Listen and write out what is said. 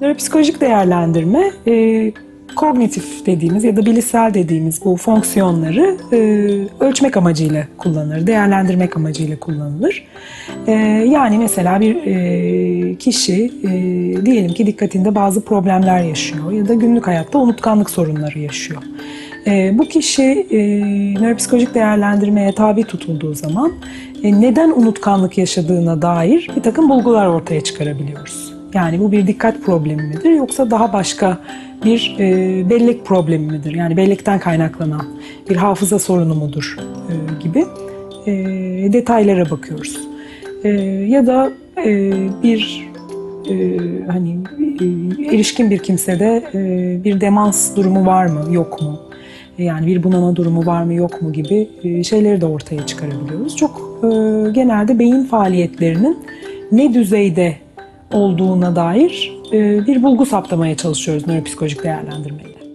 Nöropsikolojik değerlendirme e, kognitif dediğimiz ya da bilişsel dediğimiz bu fonksiyonları e, ölçmek amacıyla kullanılır, değerlendirmek amacıyla kullanılır. E, yani mesela bir e, kişi e, diyelim ki dikkatinde bazı problemler yaşıyor ya da günlük hayatta unutkanlık sorunları yaşıyor. E, bu kişi e, nöropsikolojik değerlendirmeye tabi tutulduğu zaman e, neden unutkanlık yaşadığına dair bir takım bulgular ortaya çıkarabiliyoruz. Yani bu bir dikkat problemi midir yoksa daha başka bir e, bellek problemi midir? Yani bellekten kaynaklanan bir hafıza sorunu mudur e, gibi e, detaylara bakıyoruz. E, ya da e, bir e, hani e, erişkin bir kimsede e, bir demans durumu var mı yok mu? Yani bir bunama durumu var mı yok mu gibi e, şeyleri de ortaya çıkarabiliyoruz. Çok e, genelde beyin faaliyetlerinin ne düzeyde olduğuna dair e, bir bulgu saptamaya çalışıyoruz nöropsikolojik değerlendirmeyle.